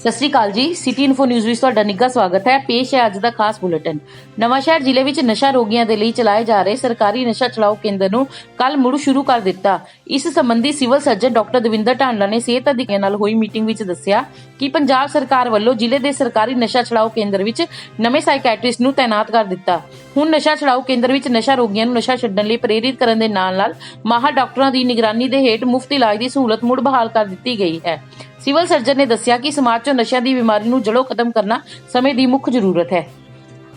ਸਤਿ ਸ਼੍ਰੀ ਅਕਾਲ ਜੀ। City info news ਵਿੱਚ ਤੁਹਾਡਾ ਨਿੱਘਾ ਸਵਾਗਤ ਹੈ। ਪੇਸ਼ ਹੈ ਅੱਜ ਦਾ ਖਾਸ ਬੁਲੇਟਿਨ। ਨਵਾਂਸ਼ਹਿਰ ਜ਼ਿਲ੍ਹੇ ਵਿੱਚ ਨਸ਼ਾ ਰੋਗੀਆਂ ਦੇ ਲਈ ਚਲਾਏ ਜਾ ਰਹੇ ਸਰਕਾਰੀ ਨਸ਼ਾ ਛੁਡਾਊ ਕੇਂਦਰ ਨੂੰ ਕੱਲ ਮੁੜ ਸ਼ੁਰੂ ਕਰ ਦਿੱਤਾ। ਇਸ ਸੰਬੰਧੀ civil surgeon doctor Davinder Dhandla ਨੇ ਸਿਹਤ ਅਧਿਕਾਰੀਆਂ ਨਾਲ ਹੋਈ ਮੀਟਿੰਗ ਵਿੱਚ ਦੱਸਿਆ ਕਿ ਪੰਜਾਬ ਸਰਕਾਰ ਵੱਲੋਂ ਜ਼ਿਲ੍ਹੇ ਦੇ ਸਰਕਾਰੀ ਨਸ਼ਾ ਛੁਡਾਊ ਕੇਂਦਰ ਵਿੱਚ ਨਵੇਂ ਸਾਈਕੈਟ੍ਰਿਸਟ ਨੂੰ ਤਾਇਨਾਤ ਕਰ ਦਿੱਤਾ। ਹੁਣ ਨਸ਼ਾ ਛੁਡਾਊ ਕੇਂਦਰ ਵਿੱਚ ਨਸ਼ਾ ਰੋਗੀਆਂ ਨੂੰ ਨਸ਼ਾ ਛੱਡਣ ਲਈ ਪ੍ਰੇਰਿਤ ਕਰਨ ਦੇ ਨਾਲ-ਨਾਲ ਮਾਹਰ ਡਾਕਟਰਾਂ ਦੀ ਨਿਗਰਾਨੀ ਦੇ ਹੇਠ ਮੁਫਤ ਇਲਾਜ ਦੀ ਸਹੂਲਤ ਮੁੜ ਬਹਾਲ ਕਰ ਦਿੱਤੀ ਗਈ ਹੈ। ਸਿਵਲ ਸਰਜਨ ਨੇ ਦੱਸਿਆ ਕਿ ਸਮਾਜ 'ਚੋਂ ਨਸ਼ਿਆਂ ਦੀ ਬਿਮਾਰੀ ਨੂੰ ਜੜੋਂ ਖਤਮ ਕਰਨਾ ਸਮੇਂ ਦੀ ਮੁੱਖ ਜ਼ਰੂਰਤ ਹੈ।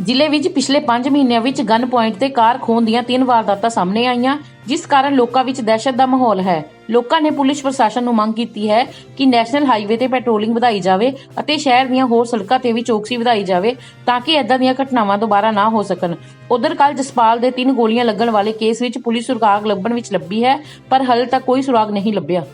ਜ਼ਿਲ੍ਹੇ ਵਿੱਚ ਪਿਛਲੇ 5 ਮਹੀਨਿਆਂ ਵਿੱਚ ਗਨ ਪੁਆਇੰਟ ਤੇ ਕਾਰ ਖੋਹਣ ਦੀਆਂ ਤਿੰਨ ਵਾਰਦਾਤਾਂ ਸਾਹਮਣੇ ਆਈਆਂ, ਜਿਸ ਕਾਰਨ ਲੋਕਾਂ ਵਿੱਚ ਦਹਿਸ਼ਤ ਦਾ ਮਾਹੌਲ ਹੈ। ਲੋਕਾਂ ਨੇ ਪੁਲਿਸ ਪ੍ਰਸ਼ਾਸਨ ਨੂੰ ਮੰਗ ਕੀਤੀ ਹੈ ਕਿ ਨੈਸ਼ਨਲ ਹਾਈਵੇ ਤੇ ਪੈਟਰੋਲਿੰਗ ਵਧਾਈ ਜਾਵੇ ਅਤੇ ਸ਼ਹਿਰ ਦੀਆਂ ਹੋਰ ਸੜਕਾਂ ਤੇ ਵੀ ਚੌਕਸੀ ਵਧਾਈ ਜਾਵੇ ਤਾਂ ਕਿ ਇਦਾਂ ਦੀਆਂ ਘਟਨਾਵਾਂ ਦੁਬਾਰਾ ਨਾ ਹੋ ਸਕਣ। ਉਧਰ ਕੱਲ ਜਸਪਾਲ ਦੇ ਤਿੰਨ ਗੋਲੀਆਂ ਲੱਗਣ ਵਾਲੇ ਕੇਸ ਵਿੱਚ ਪੁਲਿਸ ਸੁਰਾਗ ਲੱਭਣ ਵਿੱਚ ਲੱਭੀ ਹੈ, ਪਰ ਹਾਲੇ ਤੱਕ ਕੋਈ ਸੁਰਾਗ ਨਹੀਂ ਲੱਭਿਆ।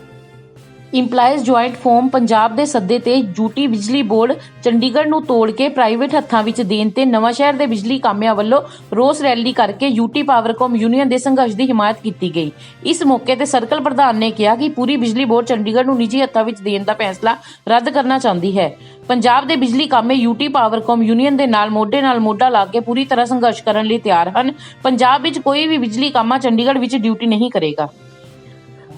ਇੰਪਲਾਈਜ਼ ਜੁਆਇੰਟ ਫੋਰਮ ਪੰਜਾਬ ਦੇ ਸੱਦੇ ਤੇ ਯੂਟੀ ਬਿਜਲੀ ਬੋਰਡ ਚੰਡੀਗੜ੍ਹ ਨੂੰ ਤੋੜ ਕੇ ਪ੍ਰਾਈਵੇਟ ਹੱਥਾਂ ਵਿੱਚ ਦੇਣ ਤੇ ਨਵਾਂ ਸ਼ਹਿਰ ਦੇ ਬਿਜਲੀ ਕਾਮਿਆਂ ਵੱਲੋਂ ਰੋਸ ਰੈਲੀ ਕਰਕੇ ਯੂਟੀ ਪਾਵਰਕਾਮ ਯੂਨੀਅਨ ਦੇ ਸੰਘਰਸ਼ ਦੀ ਹਮਾਇਤ ਕੀਤੀ ਗਈ। ਇਸ ਮੌਕੇ ਤੇ ਸਰਕਲ ਪ੍ਰਧਾਨ ਨੇ ਕਿਹਾ ਕਿ ਪੂਰੀ ਬਿਜਲੀ ਬੋਰਡ ਚੰਡੀਗੜ੍ਹ ਨੂੰ ਨਿੱਜੀ ਹੱਥਾਂ ਵਿੱਚ ਦੇਣ ਦਾ ਫੈਸਲਾ ਰੱਦ ਕਰਨਾ ਚਾਹੁੰਦੀ ਹੈ। ਪੰਜਾਬ ਦੇ ਬਿਜਲੀ ਕਾਮੇ ਯੂਟੀ ਪਾਵਰਕਾਮ ਯੂਨੀਅਨ ਦੇ ਨਾਲ ਮੋਢੇ ਨਾਲ ਮੋਢਾ ਲਾ ਕੇ ਪੂਰੀ ਤਰ੍ਹਾਂ ਸੰਘਰਸ਼ ਕਰਨ ਲਈ ਤਿਆਰ ਹਨ। ਪੰਜਾਬ ਵਿੱਚ ਕੋਈ ਵੀ ਬਿਜਲੀ ਕਾਮਾ ਚੰਡੀਗੜ੍ਹ ਵਿੱਚ ਡਿਊਟੀ ਨਹੀਂ ਕਰੇਗਾ।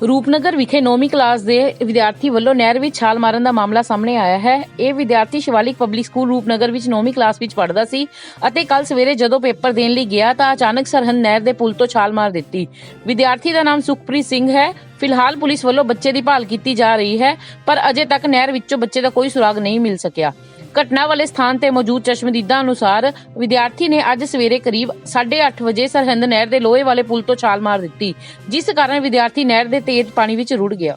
ਰੂਪਨਗਰ ਵਿਖੇ 9ਵੀਂ ਕਲਾਸ ਦੇ ਵਿਦਿਆਰਥੀ ਵੱਲੋਂ ਨਹਿਰ ਵਿੱਚ ਛਾਲ ਮਾਰਨ ਦਾ ਮਾਮਲਾ ਸਾਹਮਣੇ ਆਇਆ ਹੈ। ਇਹ ਵਿਦਿਆਰਥੀ ਸ਼ਿਵਾਲਿਕ ਪਬਲਿਕ ਸਕੂਲ ਰੂਪਨਗਰ ਵਿੱਚ 9ਵੀਂ ਕਲਾਸ ਵਿੱਚ ਪੜ੍ਹਦਾ ਸੀ ਅਤੇ ਕੱਲ ਸਵੇਰੇ ਜਦੋਂ ਪੇਪਰ ਦੇਣ ਲਈ ਗਿਆ ਤਾਂ ਅਚਾਨਕ ਸਰਹੰਦ ਨਹਿਰ ਦੇ ਪੁਲ ਤੋਂ ਛਾਲ ਮਾਰ ਦਿੱਤੀ। ਵਿਦਿਆਰਥੀ ਦਾ ਨਾਮ ਸੁਖਪ੍ਰੀਤ ਸਿੰਘ ਹੈ। ਫਿਲਹਾਲ ਪੁਲਿਸ ਵੱਲੋਂ ਬੱਚੇ ਦੀ ਭਾਲ ਕੀਤੀ ਜਾ ਰਹੀ ਹੈ, ਪਰ ਅਜੇ ਤੱਕ ਨਹਿਰ ਵਿੱਚੋਂ ਬੱਚੇ ਦਾ ਕੋਈ ਸੁਰਾਗ ਨਹੀਂ ਮਿਲ ਸਕਿਆ। ਘਟਨਾ ਵਾਲੇ ਸਥਾਨ ਤੇ ਮੌਜੂਦ ਚਸ਼ਮਦੀਦਾਂ ਅਨੁਸਾਰ ਵਿਦਿਆਰਥੀ ਨੇ ਅੱਜ ਸਵੇਰੇ ਕਰੀਬ 8:30 ਵਜੇ ਸਰਹੰਦ ਨਹਿਰ ਦੇ ਲੋਹੇ ਵਾਲੇ ਪੁਲ ਤੋਂ ਛਾਲ ਮਾਰ ਦਿੱਤੀ, ਜਿਸ ਕਾਰਨ ਵਿਦਿਆਰਥੀ ਨਹਿਰ ਦੇ ਤੇਜ਼ ਪਾਣੀ ਵਿੱਚ ਰੁੜ ਗਿਆ।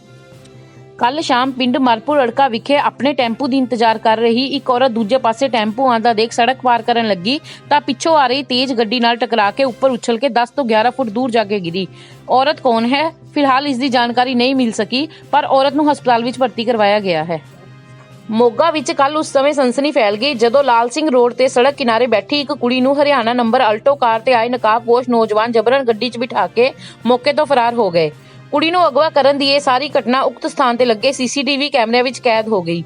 ਕੱਲ ਸ਼ਾਮ ਪਿੰਡ ਮਰਪੁਰ ਅੜਕਾ ਵਿਖੇ ਆਪਣੇ ਟੈਂਪੂ ਦੀ ਇੰਤਜ਼ਾਰ ਕਰ ਰਹੀ ਇੱਕ ਔਰਤ ਦੂਜੇ ਪਾਸੇ ਟੈਂਪੂ ਆਂਦਾ ਦੇਖ ਸੜਕ ਪਾਰ ਕਰਨ ਲੱਗੀ, ਤਾਂ ਪਿੱਛੋਂ ਆ ਰਹੀ ਤੇਜ਼ ਗੱਡੀ ਨਾਲ ਟਕਰਾ ਕੇ ਉੱਪਰ ਉਛਲ ਕੇ 10 ਤੋਂ 11 ਫੁੱਟ ਦੂਰ ਜਾ ਕੇ ਗਿਰੀ। ਔਰਤ ਕੌਣ ਹੈ? ਫਿਲਹਾਲ ਇਸ ਦੀ ਜਾਣਕਾਰੀ ਨਹੀਂ ਮਿਲ ਸਕੀ, ਪਰ ਔਰਤ ਨੂੰ ਹਸਪਤਾਲ ਵਿੱਚ ਭਰਤੀ ਕਰਵਾਇਆ ਗਿਆ ਹੈ। ਮੋਗਾ ਵਿੱਚ ਕੱਲ ਉਸ ਸਮੇਂ ਸਨਸਨੀ ਫੈਲ ਗਈ ਜਦੋਂ ਲਾਲ ਸਿੰਘ ਰੋਡ ਤੇ ਸੜਕ ਕਿਨਾਰੇ ਬੈਠੀ ਇੱਕ ਕੁੜੀ ਨੂੰ ਹਰਿਆਣਾ ਨੰਬਰ ਅਲਟੋ ਕਾਰ ਤੇ ਆਏ ਨਕਾਬਪੋਸ਼ ਨੌਜਵਾਨ ਜਬਰਨ ਗੱਡੀ 'ਚ ਬਿਠਾ ਕੇ ਮੌਕੇ ਤੋਂ ਫਰਾਰ ਹੋ ਗਏ। ਕੁੜੀ ਨੂੰ ਅਗਵਾ ਕਰਨ ਦੀ ਇਹ ਸਾਰੀ ਘਟਨਾ ਉਕਤ ਸਥਾਨ ਤੇ ਲੱਗੇ ਸੀਸੀਟੀਵੀ ਕੈਮਰਿਆਂ ਵਿੱਚ ਕੈਦ ਹੋ ਗਈ।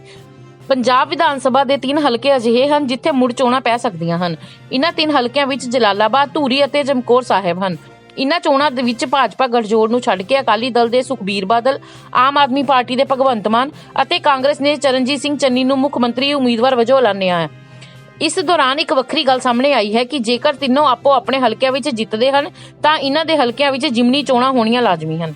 ਪੰਜਾਬ ਵਿਧਾਨ ਸਭਾ ਦੇ ਤਿੰਨ ਹਲਕੇ ਅਜਿਹੇ ਹਨ ਜਿੱਥੇ ਮੁੜ ਚੋਣਾਂ ਪੈ ਸਕਦੀਆਂ ਹਨ। ਇਨ੍ਹਾਂ ਤਿੰਨ ਹਲਕਿਆਂ ਵਿੱਚ ਜਲਾਲਾਬਾਦ, ਧੂਰੀ ਅਤੇ ਜਮਕੌਰ ਸਾਹਿਬ ਹਨ। ਇਨ੍ਹਾਂ ਚੋਣਾਂ ਦੇ ਵਿੱਚ ਭਾਜਪਾ ਗਠਜੋੜ ਨੂੰ ਛੱਡ ਕੇ ਅਕਾਲੀ ਦਲ ਦੇ ਸੁਖਬੀਰ ਬਾਦਲ, ਆਮ ਆਦਮੀ ਪਾਰਟੀ ਦੇ ਭਗਵੰਤ ਮਾਨ ਅਤੇ ਕਾਂਗਰਸ ਨੇ ਚਰਨਜੀਤ ਸਿੰਘ ਚੰਨੀ ਨੂੰ ਮੁੱਖ ਮੰਤਰੀ ਉਮੀਦਵਾਰ ਵਜੋਂ ਐਲਾਨਿਆ ਹੈ। ਇਸ ਦੌਰਾਨ ਇੱਕ ਵੱਖਰੀ ਗੱਲ ਸਾਹਮਣੇ ਆਈ ਹੈ ਕਿ ਜੇਕਰ ਤਿੰਨੋਂ ਆਪੋ ਆਪਣੇ ਹਲਕਿਆਂ ਵਿੱਚ ਜਿੱਤਦੇ ਹਨ, ਤਾਂ ਇਹਨਾਂ ਦੇ ਹਲਕਿਆਂ ਵਿੱਚ ਜਿਮਨੀ ਚੋਣਾਂ ਹੋਣੀਆਂ ਲਾਜ਼ਮੀ ਹਨ।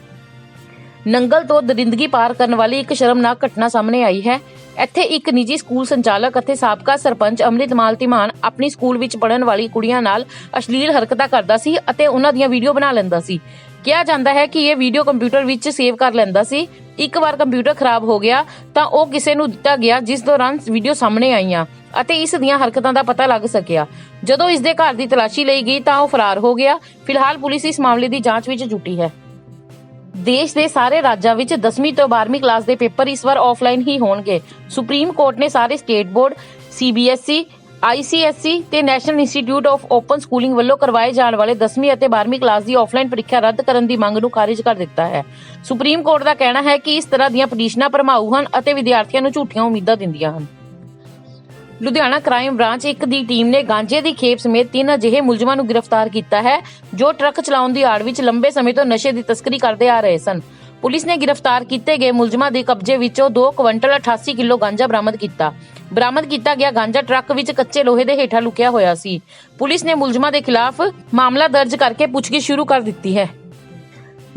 ਨੰਗਲ ਤੋਂ ਦਰਿੰਦਗੀ ਪਾਰ ਕਰਨ ਵਾਲੀ ਇੱਕ ਸ਼ਰਮਨਾਕ ਘਟਨਾ ਸਾਹਮਣੇ ਆਈ ਹੈ। ਇੱਥੇ ਇੱਕ ਨਿੱਜੀ ਸਕੂਲ ਸੰਚਾਲਕ ਅਤੇ ਸਾਬਕਾ ਸਰਪੰਚ ਅੰਮ੍ਰਿਤਮਾਲ ਧੀਮਾਨ ਆਪਣੀ ਸਕੂਲ ਵਿੱਚ ਪੜ੍ਹਨ ਵਾਲੀ ਕੁੜੀਆਂ ਨਾਲ ਅਸ਼ਲੀਲ ਹਰਕਤਾਂ ਕਰਦਾ ਸੀ ਅਤੇ ਉਹਨਾਂ ਦੀਆਂ ਵੀਡੀਓ ਬਣਾ ਲੈਂਦਾ ਸੀ। ਕਿਹਾ ਜਾਂਦਾ ਹੈ ਕਿ ਇਹ ਵੀਡੀਓ ਕੰਪਿਊਟਰ ਵਿੱਚ ਸੇਵ ਕਰ ਲੈਂਦਾ ਸੀ। ਇੱਕ ਵਾਰ ਕੰਪਿਊਟਰ ਖਰਾਬ ਹੋ ਗਿਆ ਤਾਂ ਉਹ ਕਿਸੇ ਨੂੰ ਦਿੱਤਾ ਗਿਆ, ਜਿਸ ਦੌਰਾਨ ਵੀਡੀਓ ਸਾਹਮਣੇ ਆਈਆਂ ਅਤੇ ਇਸ ਦੀਆਂ ਹਰਕਤਾਂ ਦਾ ਪਤਾ ਲੱਗ ਸਕਿਆ। ਜਦੋਂ ਇਸ ਦੇ ਘਰ ਦੀ ਤਲਾਸ਼ੀ ਲਈ ਗਈ ਤਾਂ ਉਹ ਫਰਾਰ ਹੋ ਗਿਆ। ਫਿਲਹਾਲ ਪੁਲਿਸ ਇਸ ਮਾਮਲੇ ਦੀ ਜਾਂਚ ਵਿੱਚ ਜੁਟੀ ਹੈ। ਦੇਸ਼ ਦੇ ਸਾਰੇ ਰਾਜਾਂ ਵਿੱਚ 10ਵੀਂ ਤੋਂ 12ਵੀਂ ਕਲਾਸ ਦੇ ਪੇਪਰ ਇਸ ਵਾਰ ਆਫਲਾਈਨ ਹੀ ਹੋਣਗੇ। ਸੁਪਰੀਮ ਕੋਰਟ ਨੇ ਸਾਰੇ ਸਟੇਟ ਬੋਰਡ ਸੀਬੀਐਸਈ ਆਈਸੀਐਸਈ ਤੇ national institute of open schooling ਵੱਲੋਂ ਕਰਵਾਏ ਜਾਣ ਵਾਲੇ 10ਵੀਂ ਅਤੇ 12ਵੀਂ ਕਲਾਸ ਦੀ ਆਫਲਾਈਨ ਪ੍ਰੀਖਿਆ ਰੱਦ ਕਰਨ ਦੀ ਮੰਗ ਨੂੰ ਖਾਰਿਜ ਕਰ ਦਿੱਤਾ ਹੈ। ਸੁਪਰੀਮ ਕੋਰਟ ਦਾ ਕਹਿਣਾ ਹੈ ਕਿ ਇਸ ਤਰ੍ਹਾਂ ਦੀਆਂ ਪਟੀਸ਼ਨਾਂ ਭਰਮਾਊ ਹਨ ਅਤੇ ਵਿਦਿਆਰਥੀਆਂ ਨੂੰ ਝੂਠੀਆਂ ਉਮੀਦਾਂ ਦਿੰਦੀਆਂ ਹਨ। ਲੁਧਿਆਣਾ ਕ੍ਰਾਈਮ ਬ੍ਰਾਂਚ 1 ਦੀ ਟੀਮ ਨੇ ਗਾਂਜੇ ਦੀ ਖੇਪ ਸਮੇਤ ਤਿੰਨ ਅਜਿਹੇ ਮੁਲਜ਼ਮਾਂ ਨੂੰ ਗ੍ਰਿਫਤਾਰ ਕੀਤਾ ਹੈ, ਜੋ ਟਰੱਕ ਚਲਾਉਣ ਦੀ ਆੜ ਵਿੱਚ ਲੰਬੇ ਸਮੇਂ ਤੋਂ ਨਸ਼ੇ ਦੀ ਤਸਕਰੀ ਕਰਦੇ ਆ ਰਹੇ ਸਨ। ਪੁਲਿਸ ਨੇ ਗ੍ਰਿਫਤਾਰ ਕੀਤੇ ਗਏ ਮੁਲਜ਼ਮਾਂ ਦੇ ਕਬਜ਼ੇ ਵਿੱਚੋਂ 2 ਕੁਇੰਟਲ 88 ਕਿਲੋ ਗਾਂਜਾ ਬਰਾਮਦ ਕੀਤਾ। ਬਰਾਮਦ ਕੀਤਾ ਗਿਆ ਗਾਂਜਾ ਟਰੱਕ ਵਿੱਚ ਕੱਚੇ ਲੋਹੇ ਦੇ ਹੇਠਾਂ ਲੁਕਿਆ ਹੋਇਆ ਸੀ। ਪੁਲਿਸ ਨੇ ਮੁਲਜ਼ਮਾਂ ਦੇ ਖਿਲਾਫ ਮਾਮਲਾ ਦਰਜ ਕਰਕੇ ਪੁੱਛਗਿੱਛ ਸ਼ੁਰੂ ਕਰ ਦਿੱਤੀ ਹੈ।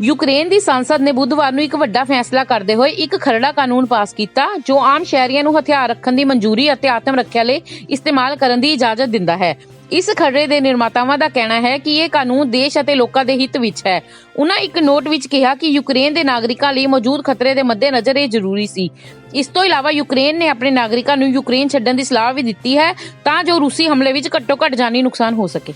ਯੂਕਰੇਨ ਦੀ ਸੰਸਦ ਨੇ ਬੁੱਧਵਾਰ ਨੂੰ ਇੱਕ ਵੱਡਾ ਫੈਸਲਾ ਕਰਦੇ ਹੋਏ ਇੱਕ ਖਰੜਾ ਕਾਨੂੰਨ ਪਾਸ ਕੀਤਾ, ਜੋ ਆਮ ਸ਼ਹਿਰੀਆਂ ਨੂੰ ਹਥਿਆਰ ਰੱਖਣ ਦੀ ਮਨਜ਼ੂਰੀ ਅਤੇ ਆਤਮ ਰੱਖਿਆ ਲਈ ਇਸਤੇਮਾਲ ਕਰਨ ਦੀ ਇਜਾਜ਼ਤ ਦਿੰਦਾ ਹੈ। ਇਸ ਖਰੜੇ ਦੇ ਨਿਰਮਾਤਾਵਾਂ ਦਾ ਕਹਿਣਾ ਹੈ ਕਿ ਇਹ ਕਾਨੂੰਨ ਦੇਸ਼ ਅਤੇ ਲੋਕਾਂ ਦੇ ਹਿੱਤ ਵਿੱਚ ਹੈ। ਉਹਨਾਂ ਇੱਕ ਨੋਟ ਵਿੱਚ ਕਿਹਾ ਕਿ ਯੂਕਰੇਨ ਦੇ ਨਾਗਰਿਕਾਂ ਲਈ ਮੌਜੂਦ ਖਤਰੇ ਦੇ ਮੱਦੇਨਜ਼ਰ ਇਹ ਜ਼ਰੂਰੀ ਸੀ। ਇਸ ਤੋਂ ਇਲਾਵਾ ਯੂਕਰੇਨ ਨੇ ਆਪਣੇ ਨਾਗਰਿਕਾਂ ਨੂੰ ਯੂਕਰੇਨ ਛੱਡਣ ਦੀ ਸਲਾਹ ਵੀ ਦਿੱਤੀ ਹੈ ਤਾਂ ਜੋ ਰੂਸੀ ਹਮਲੇ ਵਿੱਚ ਘੱਟੋ-ਘੱਟ ਜਾਨੀ ਨੁਕਸਾਨ ਹੋ ਸਕੇ।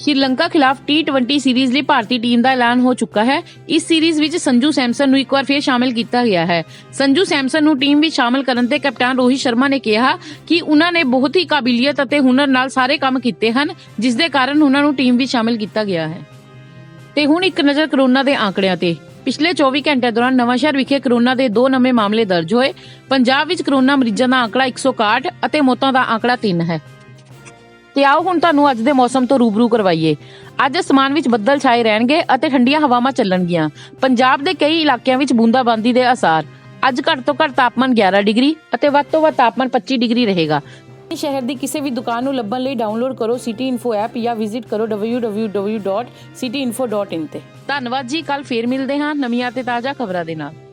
ਸ਼੍ਰੀਲੰਕਾ ਖਿਲਾਫ T20 ਸੀਰੀਜ਼ ਲਈ ਭਾਰਤੀ ਟੀਮ ਦਾ ਐਲਾਨ ਹੋ ਚੁੱਕਾ ਹੈ। ਇਸ ਸੀਰੀਜ਼ ਵਿੱਚ ਸੰਜੂ ਸੈਮਸਨ ਨੂੰ ਇੱਕ ਵਾਰ ਫੇਰ ਸ਼ਾਮਿਲ ਕੀਤਾ ਗਿਆ ਹੈ। ਸੰਜੂ ਸੈਮਸਨ ਨੂੰ ਟੀਮ ਵਿੱਚ ਸ਼ਾਮਿਲ ਕਰਨ ਤੇ ਕੈਪਟਨ ਰੋਹਿਤ ਸ਼ਰਮਾ ਨੇ ਕਿਹਾ ਕਿ ਉਹਨਾਂ ਨੇ ਬਹੁਤ ਹੀ ਕਾਬਲੀਅਤ ਅਤੇ ਹੁਨਰ ਨਾਲ ਸਾਰੇ ਕੰਮ ਕੀਤੇ ਹਨ, ਜਿਸ ਦੇ ਕਾਰਨ ਉਹਨਾਂ ਨੂੰ ਟੀਮ ਵਿੱਚ ਸ਼ਾਮਿਲ ਕੀਤਾ ਗਿਆ ਹੈ। ਤੇ ਹੁਣ ਇੱਕ ਨਜ਼ਰ ਕਰੋਨਾ ਦੇ ਆંકੜਿਆਂ ਤੇ। ਪਿਛਲੇ 24 ਘੰਟੇ ਦੌਰਾਨ ਨਵਾਂਸ਼ਹਿਰ ਵਿਖੇ ਕਰੋਨਾ ਦੇ 2 ਨਵੇਂ ਮਾਮਲੇ ਦਰਜ ਹੋਏ। ਪੰਜਾਬ ਵਿੱਚ ਕਰੋਨਾ ਮਰੀਜ਼ਾਂ ਦਾ ਆંકੜਾ 161 ਅਤੇ ਮੌਤਾਂ ਦਾ ਆંકੜਾ 3 ਹੈ। ਤੇ ਆਓ ਹੁਣ ਤੁਹਾਨੂੰ ਅੱਜ ਦੇ ਮੌਸਮ ਤੋਂ ਰੂਬਰੂ ਕਰਵਾਈਏ। ਅੱਜ ਅਸਮਾਨ ਵਿੱਚ ਬੱਦਲ ਛਾਏ ਰਹਿਣਗੇ ਅਤੇ ਠੰਡੀਆਂ ਹਵਾਵਾਂ ਚੱਲਣਗੀਆਂ। ਪੰਜਾਬ ਦੇ ਕਈ ਇਲਾਕਿਆਂ ਵਿੱਚ ਬੂੰਦਾਬਾਂਦੀ ਦੇ ਅਸਾਰ। ਅੱਜ ਘੱਟ ਤੋਂ ਘੱਟ ਤਾਪਮਾਨ 11 ਡਿਗਰੀ ਅਤੇ ਵੱਧ ਤੋਂ ਵੱਧ ਤਾਪਮਾਨ 25 ਡਿਗਰੀ ਰਹੇਗਾ। ਸ਼ਹਿਰ ਦੀ ਕਿਸੇ ਵੀ ਦੁਕਾਨ ਨੂੰ ਲੱਭਣ ਲਈ ਡਾਊਨਲੋਡ ਕਰੋ ਸਿਟੀ ਇਨਫੋ ਐਪ ਜਾਂ ਵਿਜ਼ਿਟ ਕਰੋ www.cityinfo.in ਤੇ। ਧੰਨਵਾਦ ਜੀ ਕੱਲ ਫੇਰ ਮਿਲਦੇ ਹਾਂ ਨਵੀਆਂ ਤੇ ਤਾਜ਼ਾ ਖਬਰਾਂ ਦੇ ਨਾਲ।